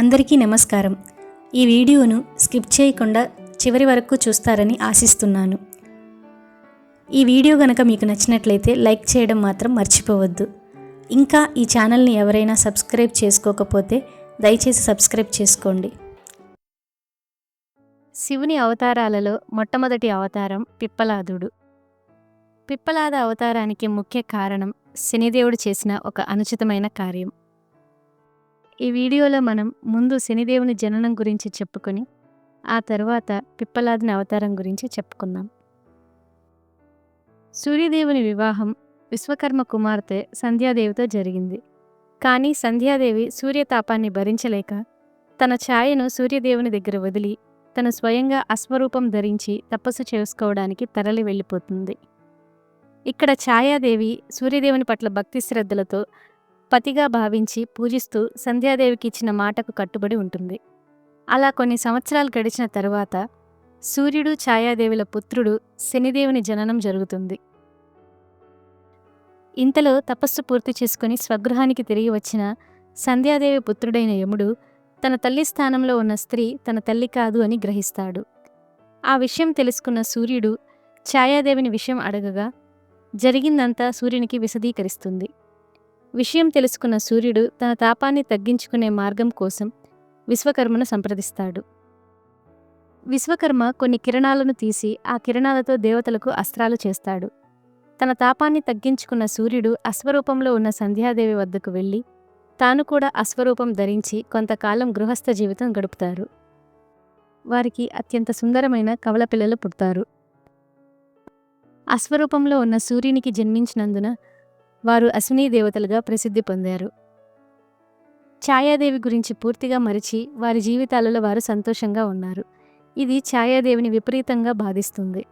అందరికీ నమస్కారం. ఈ వీడియోను స్కిప్ చేయకుండా చివరి వరకు చూస్తారని ఆశిస్తున్నాను. ఈ వీడియో గనక మీకు నచ్చినట్లయితే లైక్ చేయడం మాత్రం మర్చిపోవద్దు. ఇంకా ఈ ఛానల్ని ఎవరైనా సబ్స్క్రైబ్ చేసుకోకపోతే దయచేసి సబ్స్క్రైబ్ చేసుకోండి. శివుని అవతారాలలో మొట్టమొదటి అవతారం పిప్పలాదుడు. పిప్పలాద అవతారానికి ముఖ్య కారణం శనిదేవుడు చేసిన ఒక అనుచితమైన కార్యం. ఈ వీడియోలో మనం ముందు శనిదేవుని జననం గురించి చెప్పుకొని ఆ తర్వాత పిప్పలాదిని అవతారం గురించి చెప్పుకుందాం. సూర్యదేవుని వివాహం విశ్వకర్మ కుమార్తె సంధ్యాదేవితో జరిగింది. కానీ సంధ్యాదేవి సూర్యతాపాన్ని భరించలేక తన ఛాయను సూర్యదేవుని దగ్గర వదిలి తను స్వయంగా అశ్వరూపం ధరించి తపస్సు చేసుకోవడానికి తరలి వెళ్ళిపోతుంది. ఇక్కడ ఛాయాదేవి సూర్యదేవుని పట్ల భక్తి శ్రద్ధలతో పతిగా భావించి పూజిస్తూ సంధ్యాదేవికి ఇచ్చిన మాటకు కట్టుబడి ఉంటుంది. అలా కొన్ని సంవత్సరాలు గడిచిన తరువాత సూర్యుడు ఛాయాదేవుల పుత్రుడు శనిదేవుని జననం జరుగుతుంది. ఇంతలో తపస్సు పూర్తి చేసుకుని స్వగృహానికి తిరిగి వచ్చిన సంధ్యాదేవి పుత్రుడైన యముడు తన తల్లి స్థానంలో ఉన్న స్త్రీ తన తల్లి కాదు అని గ్రహిస్తాడు. ఆ విషయం తెలుసుకున్న సూర్యుడు ఛాయాదేవిని విషయం అడగగా జరిగిందంతా సూర్యునికి విశదీకరిస్తుంది. విషయం తెలుసుకున్న సూర్యుడు తన తాపాన్ని తగ్గించుకునే మార్గం కోసం విశ్వకర్మను సంప్రదిస్తాడు. విశ్వకర్మ కొన్ని కిరణాలను తీసి ఆ కిరణాలతో దేవతలకు అస్త్రాలు చేస్తాడు. తన తాపాన్ని తగ్గించుకున్న సూర్యుడు అశ్వరూపంలో ఉన్న సంధ్యాదేవి వద్దకు వెళ్ళి తాను కూడా అశ్వరూపం ధరించి కొంతకాలం గృహస్థ జీవితం గడుపుతారు. వారికి అత్యంత సుందరమైన కవల పిల్లలు పుడతారు. అశ్వరూపంలో ఉన్న సూర్యునికి జన్మించినందున వారు అశ్విని దేవతలుగా ప్రసిద్ధి పొందారు. ఛాయాదేవి గురించి పూర్తిగా మరిచి వారి జీవితాలలో వారు సంతోషంగా ఉన్నారు. ఇది ఛాయాదేవిని విపరీతంగా బాధిస్తుంది.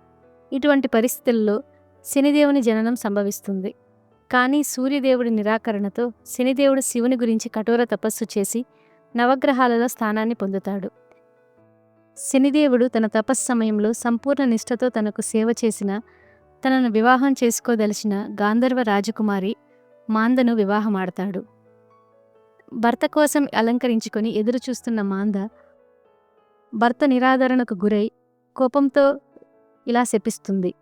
ఇటువంటి పరిస్థితుల్లో శనిదేవుని జననం సంభవిస్తుంది. కానీ సూర్యదేవుడి నిరాకరణతో శనిదేవుడు శివుని గురించి కఠోర తపస్సు చేసి నవగ్రహాలలో స్థానాన్ని పొందుతాడు. శనిదేవుడు తన తపస్సు సమయంలో సంపూర్ణ నిష్ఠతో తనకు సేవ చేసిన తనను వివాహం చేసుకోదలిచిన గాంధర్వ రాజకుమారి మాందను వివాహమాడతాడు. భర్త కోసం అలంకరించుకొని ఎదురు చూస్తున్న మాంద భర్త నిరాదరణకు గురై కోపంతో ఇలా శపిస్తుంది.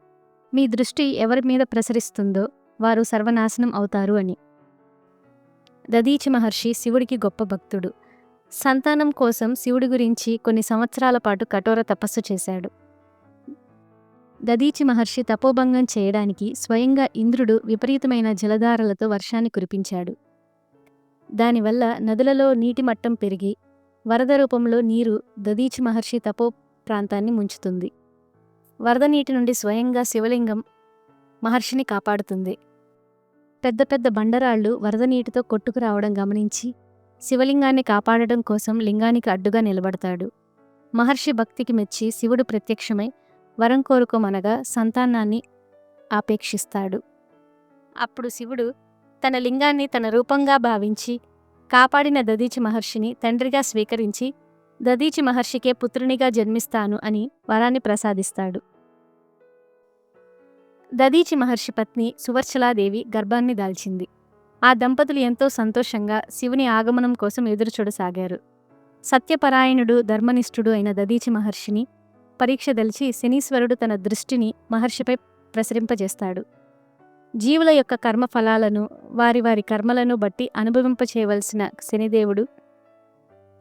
మీ దృష్టి ఎవరి మీద ప్రసరిస్తుందో వారు సర్వనాశనం అవుతారు అని. దదీచి మహర్షి శివుడికి గొప్ప భక్తుడు. సంతానం కోసం శివుడి గురించి కొన్ని సంవత్సరాల పాటు కఠోర తపస్సు చేశాడు. దదీచి మహర్షి తపోభంగం చేయడానికి స్వయంగా ఇంద్రుడు విపరీతమైన జలధారలతో వర్షాన్ని కురిపించాడు. దానివల్ల నదులలో నీటి మట్టం పెరిగి వరద రూపంలో నీరు దదీచి మహర్షి తపో ప్రాంతాన్ని ముంచుతుంది. వరద నీటి నుండి స్వయంగా శివలింగం మహర్షిని కాపాడుతుంది. పెద్ద పెద్ద బండరాళ్ళు వరద నీటితో కొట్టుకు రావడం గమనించి శివలింగాన్ని కాపాడడం కోసం లింగానికి అడ్డుగా నిలబడతాడు. మహర్షి భక్తికి మెచ్చి శివుడు ప్రత్యక్షమై వరం కోరుకోమనగా సంతానాన్ని ఆపేక్షిస్తాడు. అప్పుడు శివుడు తన లింగాన్ని తన రూపంగా భావించి కాపాడిన దదీచి మహర్షిని తండ్రిగా స్వీకరించి దదీచి మహర్షికే పుత్రునిగా జన్మిస్తాను అని వరాన్ని ప్రసాదిస్తాడు. దదీచి మహర్షి పత్ని సువర్చలాదేవి గర్భాన్ని దాల్చింది. ఆ దంపతులు ఎంతో సంతోషంగా శివుని ఆగమనం కోసం ఎదురుచూడసాగారు. సత్యపరాయణుడు ధర్మనిష్ఠుడు అయిన దదీచి మహర్షిని పరీక్ష దలిచి శనీశ్వరుడు తన దృష్టిని మహర్షిపై ప్రసరింపజేస్తాడు. జీవుల యొక్క కర్మ ఫలాలను వారి వారి కర్మలను బట్టి అనుభవింపచేయవలసిన శనిదేవుడు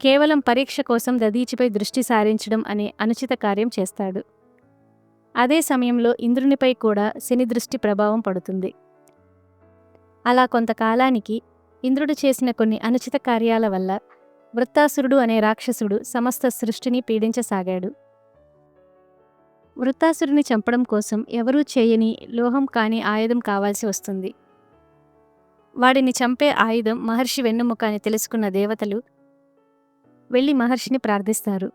కేవలం పరీక్ష కోసం దదీచిపై దృష్టి సారించడం అనే అనుచిత కార్యం చేస్తాడు. అదే సమయంలో ఇంద్రునిపై కూడా శని దృష్టి ప్రభావం పడుతుంది. అలా కొంతకాలానికి ఇంద్రుడు చేసిన కొన్ని అనుచిత కార్యాల వల్ల వృత్తాసురుడు అనే రాక్షసుడు సమస్త సృష్టిని పీడించసాగాడు. వృత్తాసురుని చంపడం కోసం ఎవరూ చేయని లోహం కాని ఆయుధం కావాల్సి వస్తుంది. వాడిని చంపే ఆయుధం మహర్షి వెన్నుముక అని తెలుసుకున్న దేవతలు వెళ్ళి మహర్షిని ప్రార్థిస్తారు.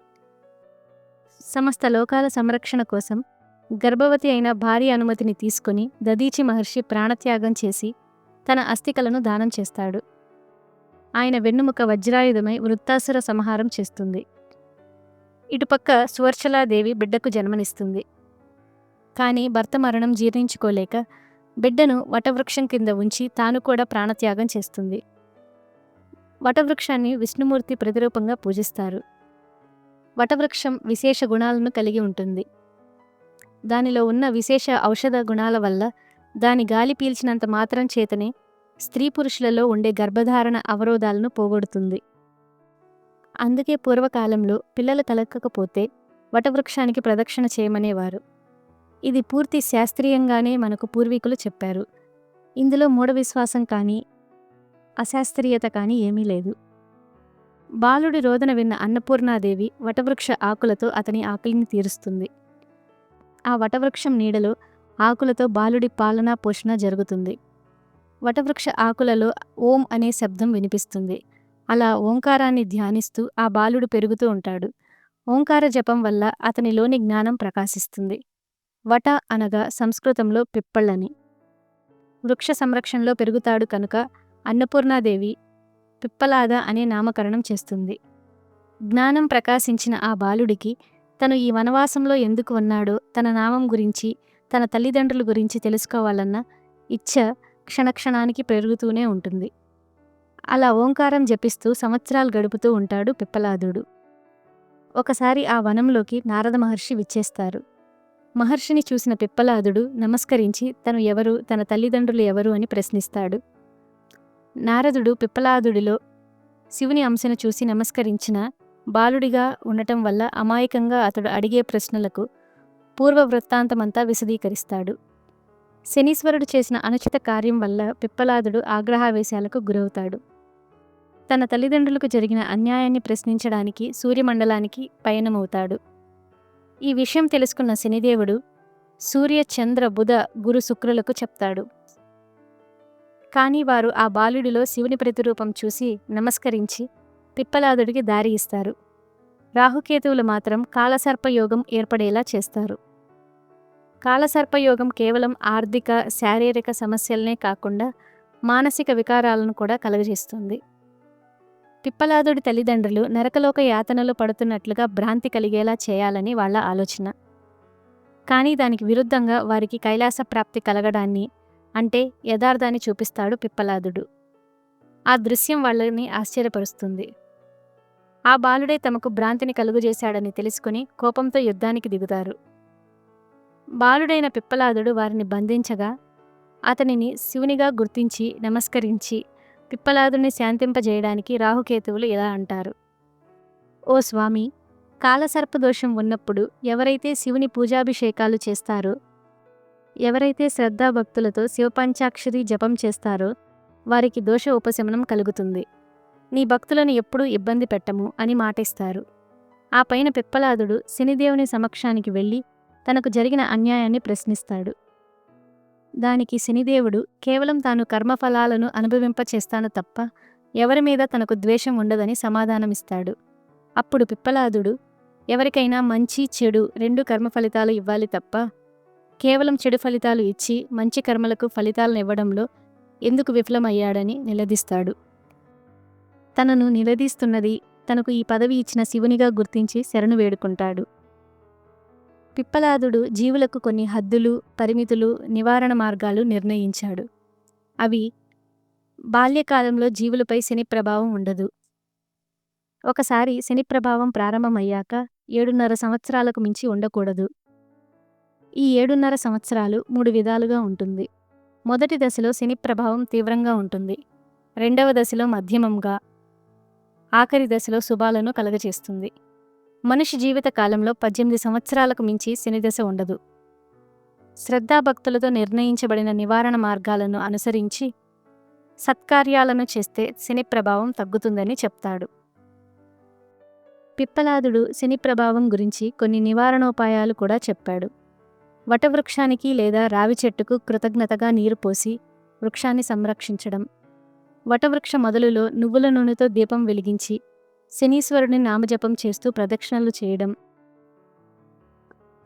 సమస్త లోకాల సంరక్షణ కోసం గర్భవతి అయిన భార్య అనుమతిని తీసుకొని దదీచి మహర్షి ప్రాణత్యాగం చేసి తన అస్థికలను దానం చేస్తాడు. ఆయన వెన్నుముక వజ్రాయుధమై వృత్తాసుర సంహారం చేస్తుంది. ఇటుపక్క సువర్చలాదేవి బిడ్డకు జన్మనిస్తుంది. కానీ భర్త మరణం జీర్ణించుకోలేక బిడ్డను వటవృక్షం కింద ఉంచి తాను కూడా ప్రాణత్యాగం చేస్తుంది. వటవృక్షాన్ని విష్ణుమూర్తి ప్రతిరూపంగా పూజిస్తారు. వటవృక్షం విశేష గుణాలను కలిగి ఉంటుంది. దానిలో ఉన్న విశేష ఔషధ గుణాల వల్ల దాని గాలి పీల్చినంత మాత్రం చేతనే స్త్రీ పురుషులలో ఉండే గర్భధారణ అవరోధాలను పోగొడుతుంది. అందుకే పూర్వకాలంలో పిల్లలు కలగకపోతే వటవృక్షానికి ప్రదక్షిణ చేయమనేవారు. ఇది పూర్తి శాస్త్రీయంగానే మనకు పూర్వీకులు చెప్పారు. ఇందులో మూఢ విశ్వాసం కానీ అశాస్త్రీయత కానీ ఏమీ లేదు. బాలుడి రోదన విన్న అన్నపూర్ణాదేవి వటవృక్ష ఆకులతో అతని ఆకలిని తీరుస్తుంది. ఆ వటవృక్షం నీడలో ఆకులతో బాలుడి పాలనా పోషణ జరుగుతుంది. వటవృక్ష ఆకులలో ఓం అనే శబ్దం వినిపిస్తుంది. అలా ఓంకారాన్ని ధ్యానిస్తూ ఆ బాలుడు పెరుగుతూ ఉంటాడు. ఓంకార జపం వల్ల అతనిలోని జ్ఞానం ప్రకాశిస్తుంది. వట అనగా సంస్కృతంలో పిప్పళ్ళని. వృక్ష సంరక్షణలో పెరుగుతాడు కనుక అన్నపూర్ణాదేవి పిప్పలాద అనే నామకరణం చేస్తుంది. జ్ఞానం ప్రకాశించిన ఆ బాలుడికి తను ఈ వనవాసంలో ఎందుకు ఉన్నాడో తన నామం గురించి తన తల్లిదండ్రుల గురించి తెలుసుకోవాలన్న ఇచ్చ క్షణక్షణానికి పెరుగుతూనే ఉంటుంది. అలా ఓంకారం జపిస్తూ సంవత్సరాలు గడుపుతూ ఉంటాడు పిప్పలాదుడు. ఒకసారి ఆ వనంలోకి నారద మహర్షి విచ్చేస్తారు. మహర్షిని చూసిన పిప్పలాదుడు నమస్కరించి తను ఎవరు తన తల్లిదండ్రులు ఎవరు అని ప్రశ్నిస్తాడు. నారదుడు పిప్పలాదుడిలో శివుని అంశను చూసి నమస్కరించిన బాలుడిగా ఉండటం వల్ల అమాయకంగా అతడు అడిగే ప్రశ్నలకు పూర్వ వృత్తాంతమంతా విశదీకరిస్తాడు. శనీశ్వరుడు చేసిన అనుచిత కార్యం వల్ల పిప్పలాదుడు ఆగ్రహావేశాలకు గురవుతాడు. తన తల్లిదండ్రులకు జరిగిన అన్యాయాన్ని ప్రశ్నించడానికి సూర్యమండలానికి పయనమవుతాడు. ఈ విషయం తెలుసుకున్న శనిదేవుడు సూర్య చంద్ర బుధ గురు శుక్రులకు చెప్తాడు. కానీ వారు ఆ బాలుడిలో శివుని ప్రతిరూపం చూసి నమస్కరించి పిప్పలాదుడికి దారి ఇస్తారు. రాహుకేతువులు మాత్రం కాలసర్పయోగం ఏర్పడేలా చేస్తారు. కాలసర్పయోగం కేవలం ఆర్థిక శారీరక సమస్యలనే కాకుండా మానసిక వికారాలను కూడా కలుగజేస్తుంది. పిప్పలాదుడి తల్లిదండ్రులు నరకలోక యాతనలు పడుతున్నట్లుగా భ్రాంతి కలిగేలా చేయాలని వాళ్ళ ఆలోచన. కానీ దానికి విరుద్ధంగా వారికి కైలాస ప్రాప్తి కలగడాన్ని అంటే యథార్థాన్ని చూపిస్తాడు పిప్పలాదుడు ఆ దృశ్యం వాళ్ళని ఆశ్చర్యపరుస్తుంది. ఆ బాలుడే తమకు భ్రాంతిని కలుగజేశాడని తెలుసుకుని కోపంతో యుద్ధానికి దిగుతారు. బాలుడైన పిప్పలాదుడు వారిని బంధించగా అతనిని శివునిగా గుర్తించి నమస్కరించి పిప్పలాదుని శాంతింపజేయడానికి రాహుకేతువులు ఇలా అంటారు. ఓ స్వామి కాలసర్పదోషం ఉన్నప్పుడు ఎవరైతే శివుని పూజాభిషేకాలు చేస్తారో ఎవరైతే శ్రద్ధాభక్తులతో శివపంచాక్షరి జపం చేస్తారో వారికి దోష ఉపశమనం కలుగుతుంది. నీ భక్తులను ఎప్పుడూ ఇబ్బంది పెట్టము అని మాటిస్తారు. ఆ పైన పిప్పలాదుడు శనిదేవుని సమక్షానికి వెళ్ళి తనకు జరిగిన అన్యాయాన్ని ప్రశ్నిస్తాడు. దానికి శనిదేవుడు కేవలం తాను కర్మఫలాలను అనుభవింపచేస్తాను తప్ప ఎవరి మీద తనకు ద్వేషం ఉండదని సమాధానమిస్తాడు. అప్పుడు పిప్పలాదుడు ఎవరికైనా మంచి చెడు రెండు కర్మ ఫలితాలు ఇవ్వాలి తప్ప కేవలం చెడు ఫలితాలు ఇచ్చి మంచి కర్మలకు ఫలితాలను ఇవ్వడంలో ఎందుకు విఫలమయ్యాడని నిలదీస్తాడు. తనను నిలదీస్తున్నది తనకు ఈ పదవి ఇచ్చిన శివునిగా గుర్తించి శరణు వేడుకుంటాడు. పిప్పలాదుడు జీవులకు కొన్ని హద్దులు పరిమితులు నివారణ మార్గాలు నిర్ణయించాడు. అవి బాల్యకాలంలో జీవులపై శని ప్రభావం ఉండదు. ఒకసారి శని ప్రభావం ప్రారంభమయ్యాక ఏడున్నర సంవత్సరాలకు మించి ఉండకూడదు. ఈ ఏడున్నర సంవత్సరాలు మూడు విధాలుగా ఉంటుంది. మొదటి దశలో శని ప్రభావం తీవ్రంగా ఉంటుంది. రెండవ దశలో మధ్యమంగా ఆఖరి దశలో శుభాలను కలగజేస్తుంది. మనిషి జీవిత కాలంలో పద్దెనిమిది సంవత్సరాలకు మించి శనిదశ ఉండదు. శ్రద్ధాభక్తులతో నిర్ణయించబడిన నివారణ మార్గాలను అనుసరించి సత్కార్యాలను చేస్తే శని ప్రభావం తగ్గుతుందని చెప్తాడు. పిప్పలాదుడు శని ప్రభావం గురించి కొన్ని నివారణోపాయాలు కూడా చెప్పాడు. వటవృక్షానికి లేదా రావి చెట్టుకు కృతజ్ఞతగా నీరు పోసి వృక్షాన్ని సంరక్షించడం. వటవృక్ష మొదలులో నువ్వుల నూనెతో దీపం వెలిగించి శనీశ్వరుని నామజపం చేస్తూ ప్రదక్షిణలు చేయడం.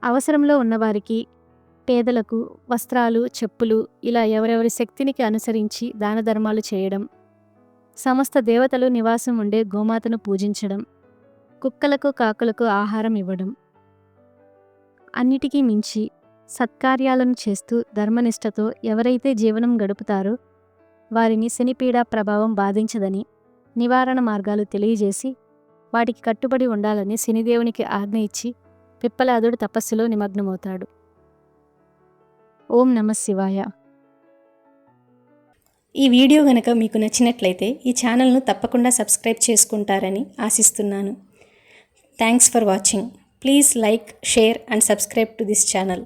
అవసరంలో ఉన్నవారికి పేదలకు వస్త్రాలు చెప్పులు ఇలా ఎవరెవరి శక్తినికి అనుసరించి దాన ధర్మాలు చేయడం. సమస్త దేవతలు నివాసం ఉండే గోమాతను పూజించడం. కుక్కలకు కాకులకు ఆహారం ఇవ్వడం. అన్నిటికీ మించి సత్కార్యాలను చేస్తూ ధర్మనిష్టతో ఎవరైతే జీవనం గడుపుతారో వారిని శనిపీడ ప్రభావం బాధించదని నివారణ మార్గాలు తెలియజేసి వాటికి కట్టుబడి ఉండాలని శనిదేవునికి ఆజ్ఞ ఇచ్చి పిప్పలాదుడు తపస్సులో నిమగ్నమవుతాడు. ఓం నమ శివాయ. ఈ వీడియో గనక మీకు నచ్చినట్లయితే ఈ ఛానల్ను తప్పకుండా సబ్స్క్రైబ్ చేసుకుంటారని ఆశిస్తున్నాను. Thanks for watching please like share and subscribe to this channel